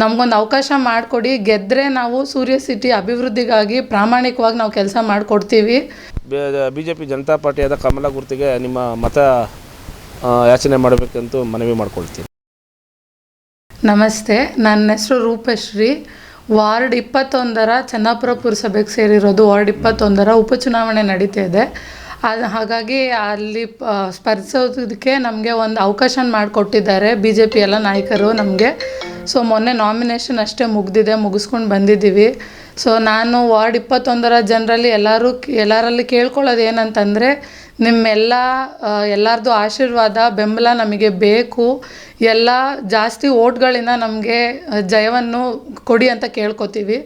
ನಮಗೊಂದು ಅವಕಾಶ ಮಾಡಿಕೊಡಿ. ಗೆದ್ದರೆ ನಾವು ಸೂರ್ಯ ಸಿಟಿ ಅಭಿವೃದ್ಧಿಗಾಗಿ ಪ್ರಾಮಾಣಿಕವಾಗಿ ನಾವು ಕೆಲಸ ಮಾಡಿಕೊಡ್ತೀವಿ. ಬಿ ಜೆ ಪಿ ಜನತಾ ಪಾರ್ಟಿಯಾದ ಕಮಲ ಗುರ್ತಿಗೆ ನಿಮ್ಮ ಮತ ಆ, ಯಾಚನೆ ಮಾಡಬೇಕಂತೂ ಮನವಿ ಮಾಡ್ಕೊಳ್ತೀನಿ. ನಮಸ್ತೆ. ನನ್ನ ಹೆಸರು ರೂಪಶ್ರೀ. ವಾರ್ಡ್ ಇಪ್ಪತ್ತೊಂದರ ಚನ್ನಾಪುರ ಪುರಸಭೆಗೆ ಸೇರಿರೋದು ವಾರ್ಡ್ ಇಪ್ಪತ್ತೊಂದರ ಉಪಚುನಾವಣೆ ನಡೀತಾ ಇದೆ. ಅದು ಹಾಗಾಗಿ ಅಲ್ಲಿ ಪ ಸ್ಪರ್ಧಿಸೋದಕ್ಕೆ ನಮಗೆ ಒಂದು ಅವಕಾಶ ಮಾಡಿಕೊಟ್ಟಿದ್ದಾರೆ ಬಿ ಜೆ ಪಿ ಎಲ್ಲ ನಾಯಕರು ನಮಗೆ. ಸೊ ಮೊನ್ನೆ ನಾಮಿನೇಷನ್ ಅಷ್ಟೇ ಮುಗ್ದಿದೆ, ಮುಗಿಸ್ಕೊಂಡು ಬಂದಿದ್ದೀವಿ. ಸೊ ನಾನು ವಾರ್ಡ್ ಇಪ್ಪತ್ತೊಂದರ ಜನರಲ್ಲಿ ಎಲ್ಲರೂ ಎಲ್ಲರಲ್ಲಿ ಕೇಳ್ಕೊಳ್ಳೋದು ಏನಂತಂದರೆ ನಿಮ್ಮೆಲ್ಲ ಎಲ್ಲರದ್ದು ಆಶೀರ್ವಾದ, ಬೆಂಬಲ ನಮಗೆ ಬೇಕು. ಎಲ್ಲ ಜಾಸ್ತಿ ಓಟ್ಗಳಿಂದ ನಮಗೆ ಜಯವನ್ನು ಕೊಡಿ ಅಂತ ಕೇಳ್ಕೊತೀವಿ.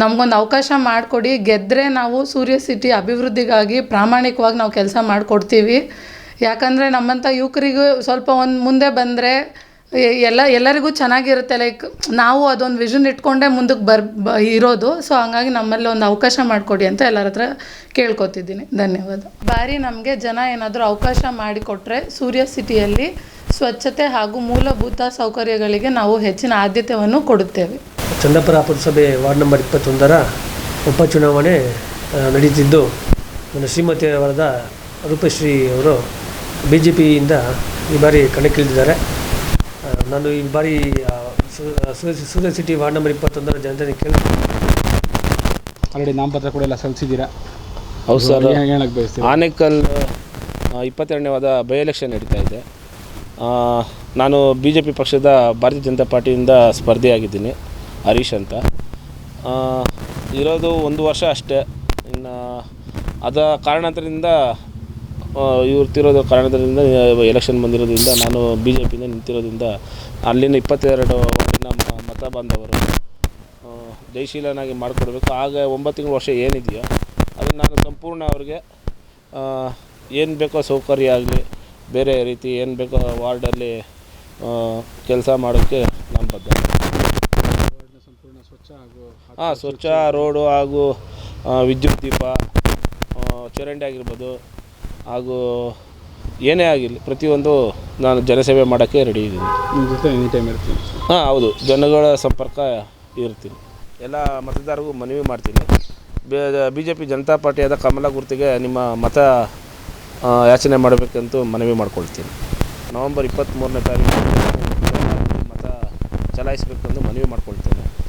ನಮಗೊಂದು ಅವಕಾಶ ಮಾಡಿಕೊಡಿ. ಗೆದ್ದರೆ ನಾವು ಸೂರ್ಯ ಸಿಟಿ ಅಭಿವೃದ್ಧಿಗಾಗಿ ಪ್ರಾಮಾಣಿಕವಾಗಿ ನಾವು ಕೆಲಸ ಮಾಡಿಕೊಡ್ತೀವಿ. ಯಾಕಂದರೆ ನಮ್ಮಂಥ ಯುವಕರಿಗೂ ಸ್ವಲ್ಪ ಒಂದು ಮುಂದೆ ಬಂದರೆ ಎಲ್ಲ, ಎಲ್ಲರಿಗೂ ಚೆನ್ನಾಗಿರುತ್ತೆ ಲೈಕ್ ನಾವು ಅದೊಂದು ವಿಷನ್ ಇಟ್ಕೊಂಡೇ ಮುಂದಕ್ಕೆ ಬರ್, ಬ, ಇರೋದು. ಸೊ ಹಂಗಾಗಿ ನಮ್ಮಲ್ಲಿ ಒಂದು ಅವಕಾಶ ಮಾಡಿಕೊಡಿ ಅಂತ ಎಲ್ಲರ ಹತ್ರ ಕೇಳ್ಕೊತಿದ್ದೀನಿ. ಧನ್ಯವಾದ. ಬಾರಿ ನಮಗೆ ಜನ ಏನಾದರೂ ಅವಕಾಶ ಮಾಡಿಕೊಟ್ರೆ ಸೂರ್ಯ ಸಿಟಿಯಲ್ಲಿ ಸ್ವಚ್ಛತೆ ಹಾಗೂ ಮೂಲಭೂತ ಸೌಕರ್ಯಗಳಿಗೆ ನಾವು ಹೆಚ್ಚಿನ ಆದ್ಯತೆಯನ್ನು ಕೊಡುತ್ತೇವೆ. ಚಂದ್ರಪುರ ಪುರಸಭೆ ವಾರ್ಡ್ ನಂಬರ್ ಇಪ್ಪತ್ತೊಂದರ ಉಪಚುನಾವಣೆ ಚುನಾವಣೆ ನಡೀತಿದ್ದು. ನನ್ನ ಶ್ರೀಮತಿ ಅವರದ ರೂಪಶ್ರೀ ಅವರು ಬಿ ಜೆ ಪಿಯಿಂದ ಈ ಬಾರಿ ಕಣಕ್ಕಿಳಿದಿದ್ದಾರೆ. ನಾನು ಈ ಬಾರಿ ಸೂರ್ಯ ಸಿಟಿ ವಾರ್ಡ್ ನಂಬರ್ ಇಪ್ಪತ್ತೊಂದರ ಜನತೆ ಕೇಳಿ ಆಲ್ರೆಡಿ ನಾಮಪತ್ರ ಕೂಡ ಎಲ್ಲ ಸಲ್ಲಿಸಿದ್ದೀರಾ? ಹೌದು ಸರ್. ಆನೇಕಲ್ ಇಪ್ಪತ್ತೆರಡನೇ ವಾದ ಬೈ ಎಲೆಕ್ಷನ್ ನಡೀತಾ ಇದೆ. ನಾನು ಬಿ ಜೆ ಪಿ ಪಕ್ಷದ ಭಾರತೀಯ ಜನತಾ ಪಾರ್ಟಿಯಿಂದ ಸ್ಪರ್ಧೆಯಾಗಿದ್ದೀನಿ ಹರೀಶ್ ಅಂತ. ಆ, ಇರೋದು ಒಂದು ವರ್ಷ ಅಷ್ಟೇ. ಇನ್ನು ಅದ ಕಾರಣಾಂತರದಿಂದ ಇವ್ರು ತಿರೋದ ಕಾರಣದಿಂದ ಎಲೆಕ್ಷನ್ ಬಂದಿರೋದ್ರಿಂದ ನಾನು ಬಿ ಜೆ ಪಿಯಿಂದ ನಿಂತಿರೋದ್ರಿಂದ ಅಲ್ಲಿನ ಇಪ್ಪತ್ತೆರಡು ವಾರ್ಡಿನ ಮತ ಬಾಂಧವರು ಜಯಶೀಲನಾಗಿ ಮಾಡಿಕೊಡ್ಬೇಕು. ಆಗ ಒಂಬತ್ತು ತಿಂಗಳು ವರ್ಷ ಏನಿದೆಯೋ, ಅದನ್ನು ನಾನು ಸಂಪೂರ್ಣ ಅವ್ರಿಗೆ ಏನು ಬೇಕೋ ಸೌಕರ್ಯ ಆಗಲಿ, ಬೇರೆ ರೀತಿ ಏನು ಬೇಕೋ ವಾರ್ಡಲ್ಲಿ ಕೆಲಸ ಮಾಡೋಕ್ಕೆ ನಾನು ಬದ್ಧ. ಹಾಂ ಸ್ವಚ್ಛ, ರೋಡು ಹಾಗೂ ವಿದ್ಯುತ್ ದೀಪ ಚರಂಡಿ ಆಗಿರ್ಬೋದು ಹಾಗೂ ಏನೇ ಆಗಿರಲಿ ಪ್ರತಿಯೊಂದು ನಾನು ಜನಸೇವೆ ಮಾಡೋಕ್ಕೆ ರೆಡಿ ಇದ್ದೀನಿ. ನಿಮ್ಮ ಜೊತೆ ಎನಿ ಟೈಮ್ ಇರ್ತೀನಿ. ಹಾಂ ಹೌದು. ಜನಗಳ ಸಂಪರ್ಕ ಇರ್ತೀನಿ. ಎಲ್ಲ ಮತದಾರರಿಗೂ ಮನವಿ ಮಾಡ್ತೀನಿ. ಬಿ ಜೆ ಪಿ ಜನತಾ ಪಾರ್ಟಿಯಾದ ಕಮಲ ಗುರ್ತಿಗೆ ನಿಮ್ಮ ಮತ ಆ, ಯಾಚನೆ ಮಾಡಬೇಕಂತೂ ಮನವಿ ಮಾಡ್ಕೊಳ್ತೀನಿ. ನವಂಬರ್ ಇಪ್ಪತ್ತ್ಮೂರನೇ ತಾರೀಕು ಮತ ಚಲಾಯಿಸಬೇಕೆಂದು ಮನವಿ ಮಾಡ್ಕೊಳ್ತೇನೆ.